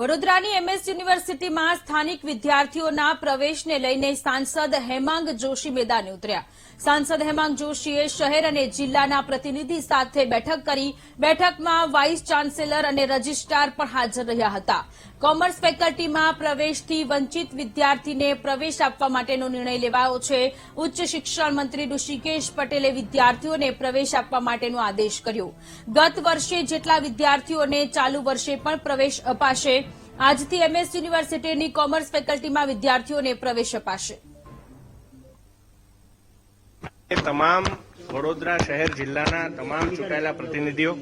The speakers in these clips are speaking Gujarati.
વડોદરાની એમએસ યુનિવર્સિટીમાં સ્થાનિક વિદ્યાર્થીઓના પ્રવેશને લઈને સાંસદ હેમાંગ જોશી મેદાને ઉતર્યા. સાંસદ હેમાંગ જોશીએ શહેર અને જિલ્લાના પ્રતિનિધિ સાથે બેઠક કરી બેઠકમાં વાઇસ ચાન્સેલર અને રજિસ્ટ્રાર પણ હાજર રહ્યા હતા. કોમર્સ ફેકલ્ટીમાં પ્રવેશથી વંચિત વિદ્યાર્થીને પ્રવેશ આપવા માટેનો નિર્ણય લેવાયો છે. ઉચ્ચ શિક્ષણ મંત્રી ઋષિકેશ પટેલે વિદ્યાર્થીઓને પ્રવેશ આપવા માટેનો આદેશ કર્યો. ગત વર્ષે જેટલા વિદ્યાર્થીઓને ચાલુ વર્ષે પણ પ્રવેશ અપાશે આજથી એમએસ યુનિવર્સિટીની કોમર્સ ફેકલ્ટીમાં વિદ્યાર્થીઓને પ્રવેશ અપાશે. તમામ વડોદરા શહેર જિલ્લાના તમામ ચૂંટાયેલા પ્રતિનિધિઓ,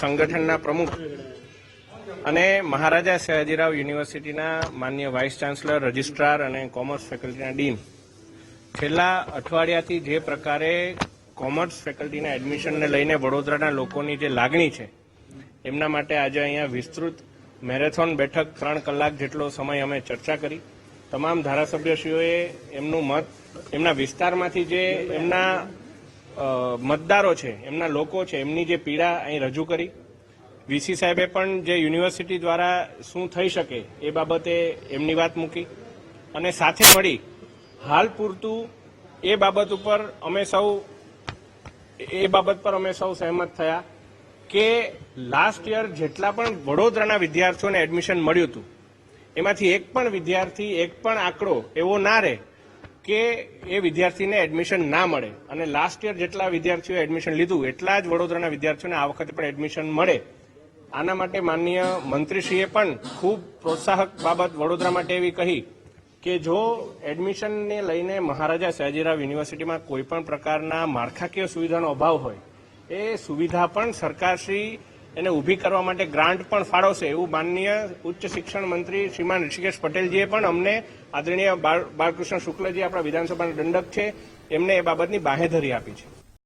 સંગઠનના પ્રમુખ અને મહારાજા સયાજીરાવ યુનિવર્સિટીના માન્ય વાઇસ ચાન્સલર રજિસ્ટ્રાર અને કોમર્સ ફેકલ્ટીના ડીન છેલ્લા અઠવાડિયાથી જે પ્રકારે કોમર્સ ફેકલ્ટીના એડમિશનને લઈને વડોદરાના લોકોની જે લાગણી છે, એમના માટે આજે અહીંયા વિસ્તૃત મેરેથોન બેઠક ત્રણ કલાક જેટલો સમય અમે ચર્ચા કરી. તમામ ધારાસભ્યશ્રીઓએ એમનું મત, એમના વિસ્તારમાંથી જે એમના મતદારો છે, એમના લોકો છે, એમની જે પીડા અહીં રજૂ કરી. વીસી સાહેબે પણ જે યુનિવર્સિટી દ્વારા શું થઈ શકે એ બાબતે એમની વાત મૂકી. અને સાથે મળી હાલ પૂરતું એ બાબત ઉપર અમે સૌ, એ બાબત પર અમે સૌ સહેમત થયા. કે લાસ્ટ યર જેટલા પણ વડોદરાના વિદ્યાર્થીઓને એડમિશન મળ્યું હતું, એમાંથી એક પણ વિદ્યાર્થી, એક પણ આંકડો એવો ના રહે કે એ વિદ્યાર્થીને એડમિશન ના મળે. અને લાસ્ટ યર જેટલા વિદ્યાર્થીઓએ એડમિશન લીધું, એટલા જ વડોદરાના વિદ્યાર્થીઓને આ વખતે પણ એડમિશન મળે. આના માટે માનનીય મંત્રીશ્રીએ પણ ખૂબ પ્રોત્સાહક બાબત વડોદરા માટે એવી કહી કે જો એડમિશનને લઈને મહારાજા સયાજીરાવ યુનિવર્સિટીમાં કોઈ પણ પ્રકારના માળખાકીય સુવિધાનો અભાવ હોય એ સુવિધા પણ સરકારશ્રી એને ઊભી કરવા માટે ગ્રાન્ટ પણ ફાળવશે એવું માનનીય ઉચ્ચ શિક્ષણ મંત્રી શ્રીમાન ઋષિકેશ પટેલજીએ પણ અમને આદરણીય બાળ- બાળકૃષ્ણ શુક્લજી આપણા વિધાનસભાના દંડક છે, એમને એ બાબતની બાહેધરી આપી છે.